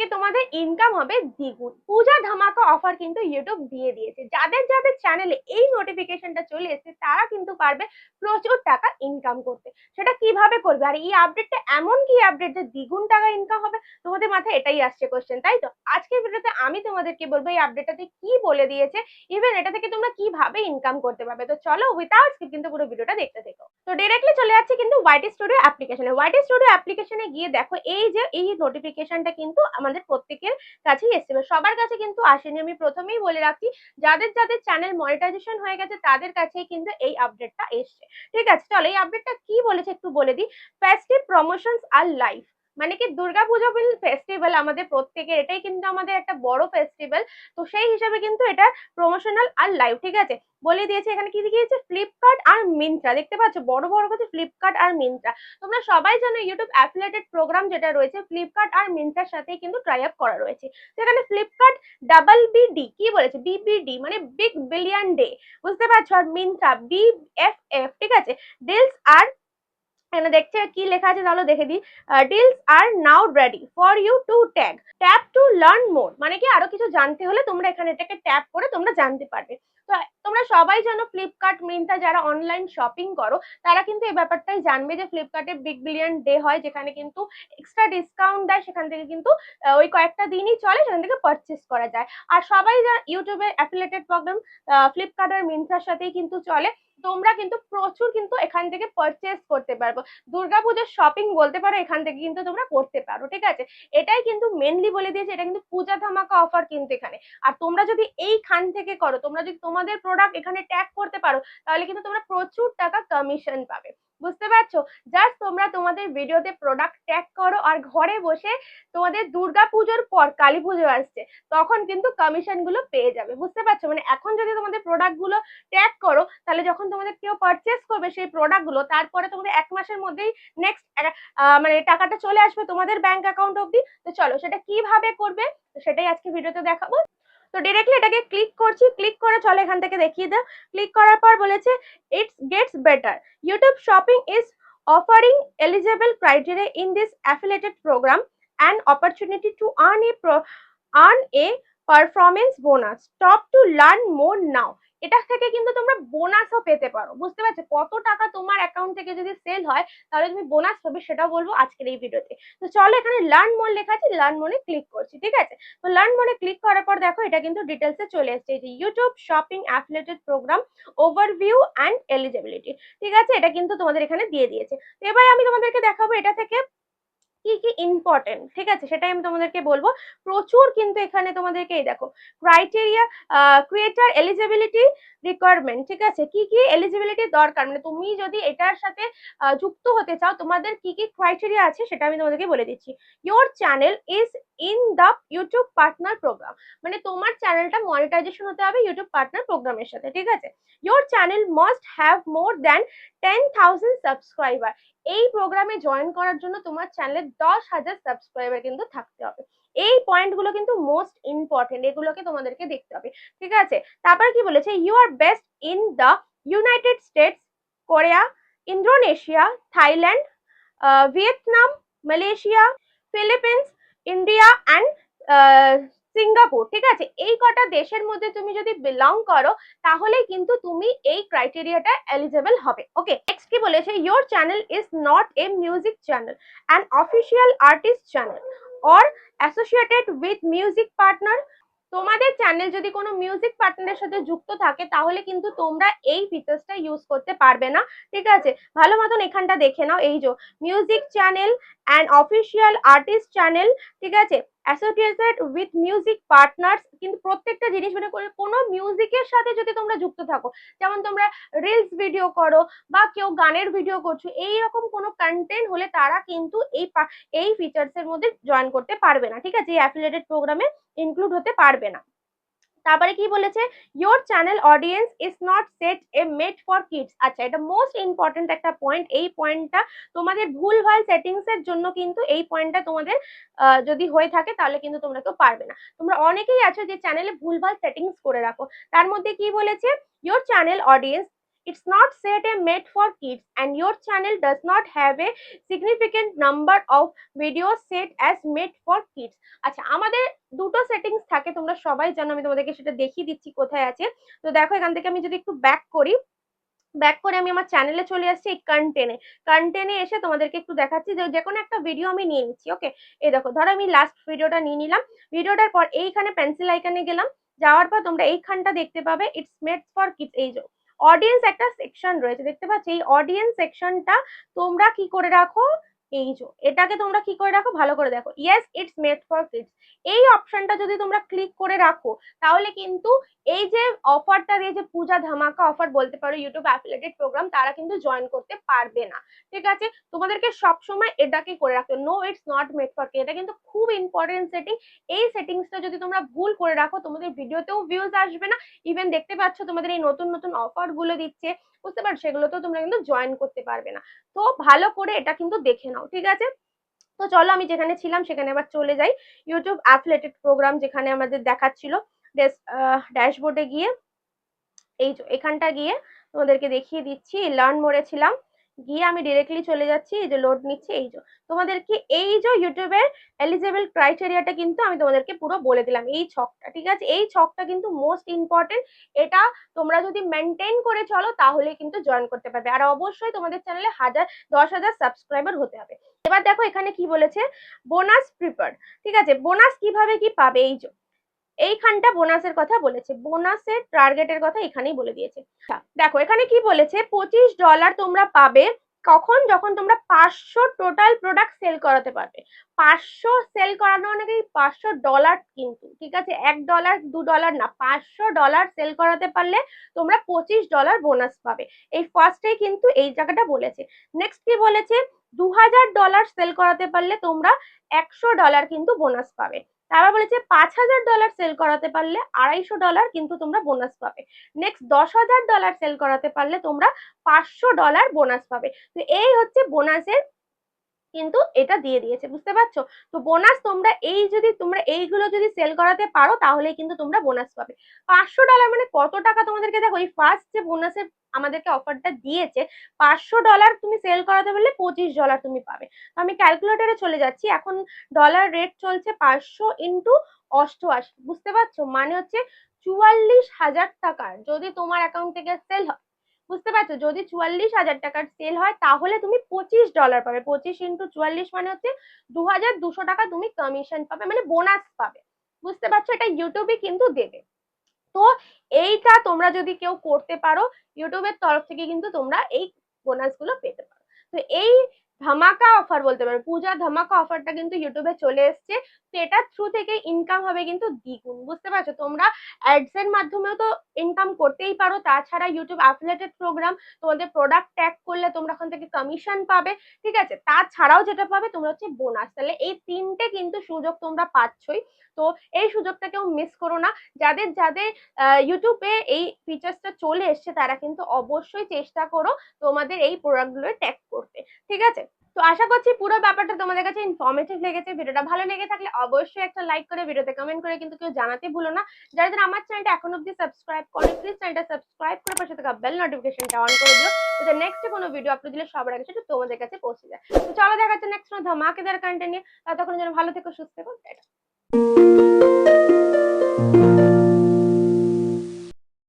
থেকে তোমাদের ইনকাম হবে দ্বিগুণ। পূজা ধামাকা অফার কিন্তু ইউটিউব দিয়ে দিয়েছে। যাদের যাদের চ্যানেলে এই নোটিফিকেশনটা চলে এসেছে, তারা কিন্তু পারবে প্রচুর টাকা ইনকাম করতে। সেটা কীভাবে করবে? আর এই আপডেটটা এমন কি আপডেট যে দ্বিগুণ টাকা ইনকাম হবে? তোমাদের মাথায় এটাই আসছে কোশ্চেন তাই তো? আজকের ভিডিওতে আমি তোমাদেরকে বলব, এই আপডেটটাতে কি বলে দিয়েছে? ইভেন এটা থেকে তোমরা কীভাবে ইনকাম করতে পারবে? তো চলো উইথাউট স্কিপ কিন্তু পুরো ভিডিওটা দেখতে থেকো। তো ডিরেক্টলি চলে যাচ্ছে কিন্তু ওয়াইটি স্টুডিও অ্যাপ্লিকেশনে ওয়াইটি স্টুডিও অ্যাপ্লিকেশনে গিয়ে দেখো, এই যে, এই নোটিফিকেশনটা কিন্তু আমাদের প্রত্যেকের কাছেই এসছে। সবার কাছে কিন্তু আসেনি। আমি প্রথমেই বলে রাখি যাদের যাদের চ্যানেল মনিটাইজেশন হয়ে গেছে, তাদের কাছেই কিন্তু এই আপডেটটা এসছে। ঠিক আছে, চলো এই আপডেটটা কি বলেছে একটু বলে দিই। ফেস্টিভ প্রমোশনস আর লাইভ মানে কি দুর্গাপূজা ফেস্টিভ্যাল আমাদের প্রত্যেকের, এটাই কিন্তু আমাদের একটা বড় ফেস্টিভ্যাল তো সেই হিসাবে কিন্তু এটা প্রমোশনাল আর লাইভ ঠিক আছে? বলে দিয়েছে, এখানে কি দেখিয়েছে? ফ্লিপকার্ট আর মিন্ত্রা দেখতে পাচ্ছ, বড় বড় কথা ফ্লিপকার্ট আর মিন্ত্রা তোমরা সবাই জানো ইউটিউব অ্যাফিলেটেড প্রোগ্রাম যেটা রয়েছে ফ্লিপকার্ট আর মিন্ত্রার সাথেই কিন্তু ট্রাই আপ করা রয়েছে। সেখানে ফ্লিপকার্ট ডাবল বিডি কি বলেছে? বিবিডি মানে বিগ বিলিয়ন ডে বুঝতে পারছ? আর মিন্ত্রা বি এফ এফ ঠিক আছে? ডিলস আর এখানে দেখছে কি লেখা আছে তাহলে দেখে দিই। Deals R now ready for you to tag tap to learn more মানে কি আরও কিছু জানতে হলে তোমরা এখানে এটাকে ট্যাপ করে তোমরা জানতে পারবে। তো, তোমরা সবাই জানো ফ্লিপকার্ট মিন্ত্রা যারা অনলাইন শপিং করো, তারা কিন্তু এই ব্যাপারটাই জানবে যে ফ্লিপকার্টে বিগ বিলিয়ন ডে হয়, যেখানে কিন্তু এক্সট্রা ডিসকাউন্ট দেয়, সেখান থেকে কিন্তু ওই কয়েকটা দিনই চলে, সেখান থেকে পারচেস করা যায়। আর সবাই ইউটিউবে অ্যাফিলেটেড প্রোগ্রাম ফ্লিপকার্ট আর মিন্ত্রার সাথেই কিন্তু চলে। তোমরা কিন্তু প্রচুর কিন্তু এখান থেকে পারচেস করতে পারব। দুর্গাপুজোর শপিং বলতে পারো, এখান থেকে কিন্তু তোমরা করতে পারো, ঠিক আছে? এটাই কিন্তু মেনলি বলে দিয়েছে, এটা কিন্তু পূজা ধামাকা অফার কিন্তু এখানে। আর তোমরা যদি এইখান থেকে করো, তোমরা যদি তোমাদের প্রোডাক্ট এখানে ট্যাগ করতে পারো, তাহলে কিন্তু তোমরা প্রচুর টাকা কমিশন পাবে। বুঝতে পারছ? জাস্ট তোমরা তোমাদের ভিডিওতে প্রোডাক্ট ট্যাগ করো আর ঘরে বসে তোমাদের দুর্গা পুজোর পর কালী পুজো আসছে, তখন কিন্তু কমিশনগুলো পেয়ে যাবে, বুঝতে পারছ? মানে এখন যদি তোমাদের প্রোডাক্টগুলো ট্যাগ করো, তাহলে যখন তোমাদের কেউ পারচেস করবে সেই প্রোডাক্টগুলো, তারপরে তোমাদের এক মাসের মধ্যেই নেক্সট মানে টাকাটা চলে আসবে তোমাদের ব্যাংক অ্যাকাউন্ট অবধি। তো চলো, সেটা কীভাবে করবে? সেটাই আজকে ভিডিওতে দেখাবো। তো ডিরেক্টলি এটাকে ক্লিক করছি ক্লিক করে চলে এখান থেকে দেখিয়ে দেয় ক্লিক করার পর বলেছে it's gets better YouTube shopping is offering eligible criteria in this affiliated program and opportunity to earn a earn a performance bonus stop to learn more now এটা থেকে কিন্তু তোমরা বোনাসও পেতে পারো। বুঝতে পারছ? কত টাকা তোমার অ্যাকাউন্ট থেকে যদি সেল হয়, তাহলে তুমি বোনাস পাবে সেটাও বলব আজকের এই ভিডিওতে। তো চলো এখানে লার্ন মোর লেখা আছে লার্ন মোরে ক্লিক করছি, ঠিক আছে? তো লার্ন মোরে ক্লিক করার পর দেখো, এটা কিন্তু ডিটেলসে চলে এসেছে। এই যে YouTube shopping affiliated program overview and eligibility ঠিক আছে? এটা কিন্তু তোমাদের এখানে দিয়ে দিয়েছে। এবার আমি তোমাদেরকে দেখাবো এটা থেকে কি কি ইম্পর্টেন্ট ঠিক আছে? সেটাই আমি তোমাদেরকে বলব। প্রচুর কিন্তু এখানে তোমাদেরকে এই দেখো ক্রাইটেরিয়া ক্রিয়েটার এলিজিবিলিটি রিকোয়ারমেন্ট ঠিক আছে? কি কি এলিজিবিলিটি দরকার? মানে তুমি যদি এটার সাথে যুক্ত হতে চাও, তোমাদের কি কি ক্রাইটেরিয়া আছে সেটা আমি তোমাদেরকে বলে দিচ্ছি। Your channel is in the YouTube partner program মানে তোমার চ্যানেলটা মনিটাইজেশন হতে হবে ইউটিউব পার্টনার প্রোগ্রামের সাথে, ঠিক আছে? Your channel must have more than ten thousand subscriber এই প্রোগ্রামে জয়েন করার জন্য তোমার চ্যানেলে দশ হাজার সাবস্ক্রাইবার কিন্তু থাকতে হবে। এই পয়েন্টগুলো কিন্তু মোস্ট ইম্পর্টেন্ট এগুলোকে তোমাদেরকে দেখতে হবে। ঠিক আছে? তারপর কি বলেছে? You are best in the United States Korea Indonesia Thailand Vietnam Malaysia Philippines India and Singapore ঠিক আছে? এই কটা দেশের মধ্যে তুমি যদি বিলং করো তাহলে কিন্তু তুমি এই ক্রাইটেরিয়াটা এলিজেবল হবে। ওকে নেক্সট কি বলেছে? Your channel is not a music channel an official artist channel or associated with music partner তোমাদের চ্যানেল যদি কোনো মিউজিক পার্টনারের সাথে যুক্ত থাকে, তাহলে কিন্তু তোমরা এই ফিচার্সটা ইউজ করতে পারবে না। ঠিক আছে? ভালো মতন এখানটা দেখে নাও। এই যে music channel and official artist channel ঠিক আছে? অ্যাসোসিয়েটেড উইথ মিউজিক পার্টনার্স কিন্তু প্রত্যেকটা জিনিস মানে কোনো মিউজিকের সাথে যদি তোমরা যুক্ত থাকো, যেমন তোমরা রিলস ভিডিও করো বা কেউ গানের ভিডিও করছ, এই রকম কোনো কন্টেন্ট হলে তারা কিন্তু এই এই ফিচার্স এর মধ্যে জয়েন করতে পারবে না, ঠিক আছে? এই অ্যাফিলিয়েটেড প্রোগ্রামে ইনক্লুড হতে পারবে না। তারপরে কি বলেছে? Your channel audience is not set a made for kids আচ্ছা এটা মোস্ট ইম্পর্টেন্ট একটা পয়েন্ট এই পয়েন্টটা তোমাদের ভুলভাল সেটিংস এর জন্য কিন্তু এই পয়েন্টটা তোমাদের যদি হয়ে থাকে তাহলে কিন্তু তোমরা কেউ পারবে না। তোমরা অনেকেই আছো যে চ্যানেলে ভুলভাল সেটিংস করে রাখো। তার মধ্যে কি বলেছে? Your channel audience it's not set a made for kids, and your channel does not have a significant number of videos set as made for kids. আচ্ছা আমাদের দুটো সেটিংস থাকে, তোমরা সবাই জানো, আমি তোমাদেরকে সেটা দেখিয়ে দিচ্ছি কোথায় আছে। তো দেখো, এখান থেকে আমি যদি একটু ব্যাক করি ব্যাক করে আমি আমার চ্যানেলে চলে আসছি এই কন্টেনে কন্টেনে এসে তোমাদেরকে একটু দেখাচ্ছি যে যে কোনো একটা ভিডিও আমি নিয়ে নিচ্ছি ওকে এই দেখো, ধরো আমি লাস্ট ভিডিওটা নিয়ে নিলাম। ভিডিওটার পর এইখানে পেন্সিল আইকনে গেলাম। যাওয়ার পর তোমরা এইখানটা দেখতে পাবে ইটস মেড ফর কিডস এই অডিয়েন্স একটা সেকশন রয়েছে। দেখতে পাচ্ছ এই অডিয়েন্স সেকশনটা তোমরা কি করে রাখো? এই যে, এটাকে তোমরা কি করে রাখো? ভালো করে দেখো। Yes it's made for kids এই অপশনটা যদি তোমরা ক্লিক করে রাখো, তাহলে কিন্তু এই যে অফারটা দিয়ে যে পূজা ধামাকা অফার বলতে পারো ইউটিউব অ্যাফিলেটেড প্রোগ্রাম তারা কিন্তু জয়েন করতে পারবে না। ঠিক আছে? তোমাদেরকে সবসময় এটাকে করে রাখতে no it's not made for এটা কিন্তু খুব ইম্পর্টেন্ট সেটিং এই সেটিংসটা যদি তোমরা ভুল করে রাখো, তোমাদের ভিডিওতেও ভিউজ আসবে না। ইভেন দেখতে পাচ্ছ তোমাদের এই নতুন নতুন অফারগুলো দিচ্ছে। বুঝতে পারছ? সেগুলোতেও তোমরা কিন্তু জয়েন করতে পারবে না। তো ভালো করে এটা কিন্তু দেখে নাও। ঠিক আছে? তো চলো আমি যেখানে ছিলাম সেখানে আবার চলে যাই। ইউটিউব অ্যাফলেটেড প্রোগ্রাম যেখানে আমাদের দেখাচ্ছিল ড্যাশবোর্ডে গিয়ে, এই এখানটা গিয়ে তোমাদেরকে দেখিয়ে দিচ্ছি লার্ন মোড়ে ছিলাম। গিয়ে আমি ডিরেক্টলি চলে যাচ্ছি, এই যে লোড নিচ্ছে, এই যে। তোমাদেরকে এই যে ইউটিউবের এলিজেবল ক্রাইটেরিয়াটা কিন্তু আমি তোমাদেরকে পুরো বলে দিলাম। এই ছকটা, ঠিক আছে? এই ছকটা কিন্তু মোস্ট ইম্পর্টেন্ট এটা তোমরা যদি মেনটেন করে চলো তাহলে কিন্তু জয়েন করতে পারবে। আর অবশ্যই তোমাদের চ্যানেলে হাজার, দশ হাজার সাবস্ক্রাইবার হতে হবে। এবার দেখো এখানে কি বলেছে বোনাস প্রিপার ঠিক আছে? বোনাস কীভাবে কি পাবে? এই যে এইখানটা বোনাসের কথা বলেছে। বোনাসের টার্গেটের কথা এখানেই বলে দিয়েছে। দেখো, এখানে কি বলেছে? পঁচিশ ডলার তোমরা পাবে কখন? যখন তোমরা পাঁচশো টোটাল প্রোডাক্ট সেল করাতে পারবে। পাঁচশো সেল করানো মানে কি? পাঁচশো ডলার কিন্তু, ঠিক আছে? এক ডলার দু ডলার না, পাঁচশো ডলার সেল করাতে পারলে তোমরা পঁচিশ ডলার বোনাস পাবে। এই ফার্স্টে কিন্তু এই জায়গাটা বলেছে। নেক্সট কি বলেছে? দু হাজার ডলার সেল করাতে পারলে তোমরা একশো ডলার কিন্তু বোনাস পাবে। তারপর বলেছে পাঁচ হাজার ডলার সেল করাতে পারলে আড়াইশো ডলার কিন্তু তোমরা বোনাস পাবে। নেক্সট দশ হাজার ডলার সেল করাতে পারলে তোমরা পাঁচশো ডলার বোনাস পাবে। তো এই হচ্ছে বোনাসের কিন্তু এটা দিয়ে দিয়েছে, বুঝতে পারছ? তো বোনাস তোমরা এই যদি, তোমরা এইগুলো যদি সেল করাতে পারো তাহলে কিন্তু তোমরা বোনাস পাবে। পাঁচশো ডলার মানে কত টাকা তোমাদেরকে দেখো, এই ফার্স্ট যে বোনাসের আমাদেরকে অফারটা দিয়েছে, পাঁচশো ডলার তুমি সেল করাতে পারলে পঁচিশ ডলার তুমি পাবে। আমি ক্যালকুলেটারে চলে যাচ্ছি, এখন ডলার রেট চলছে পাঁচশো ইন্টু অষ্টআশি, বুঝতে পারছ? মানে হচ্ছে চুয়াল্লিশ হাজার টাকার যদি তোমার অ্যাকাউন্ট থেকে সেল হয় বুঝতে পারছ? যদি চুয়াল্লিশ হাজার টাকার সেল হয়, তাহলে তুমি পঁচিশ ডলার পাবে। পঁচিশ ইন্টু চুয়াল্লিশ মানে হচ্ছে দু হাজার দুশো টাকা তুমি কমিশন পাবে মানে বোনাস পাবে। বুঝতে পারছ? এটা ইউটিউবে কিন্তু দেবে। তো এইটা তোমরা যদি কেউ করতে পারো ইউটিউবের তরফ থেকে কিন্তু তোমরা এই বোনাসগুলো পেতে পারো। তো এই ধামাকা অফার বলতে পারো, পূজা ধামাকা অফারটা কিন্তু ইউটিউবে চলে এসছে। তো এটার থ্রু থেকে ইনকাম হবে কিন্তু দ্বিগুণ, বুঝতে পারছ? তোমরা অ্যাডস এর মাধ্যমেও তো ইনকাম করতেই পারো, তাছাড়া ইউটিউব অ্যাফিলেটেড প্রোগ্রাম তোমাদের প্রোডাক্ট ট্যাগ করলে তোমরা ওখান থেকে কমিশন পাবে, ঠিক আছে? তাছাড়াও যেটা পাবে তোমরা হচ্ছে বোনাস তাহলে এই তিনটে কিন্তু সুযোগ তোমরা পাচ্ছই। তো এই সুযোগটা কেউ মিস করো না। যাদের যাদের ইউটিউবে এই ফিচার্সটা চলে এসছে, তারা কিন্তু অবশ্যই চেষ্টা করো তোমাদের এই প্রোডাক্টগুলো ট্যাগ করতে, ঠিক আছে? তো আশা করছি পুরো ব্যাপারটা তোমাদের কাছে ইনফর্মেটিভ লেগেছে। ভিডিওটা ভালো লেগে থাকলে অবশ্যই একটা লাইক করে ভিডিওতে কমেন্ট করে কিন্তু কেউ জানাতে ভুলো না। যারা যারা আমার চ্যানেলটা এখন অব্দি সাবস্ক্রাইব করে প্লিজ চ্যানেলটা সাবস্ক্রাইব করে পাশে থাকা বেল নোটিফিকেশনটা অন করে দিও। যাতে নেক্সট কোনো ভিডিও আপলোড দিলে সবার আগে সেটা তোমাদের কাছে পৌঁছে যায়। তো চলো দেখা যাচ্ছে নেক্সট কোনো ধামাকেদার কন্টেন্ট নিয়ে। ততক্ষণ যেন ভালো থেকো, সুস্থ থেকো, টাটা।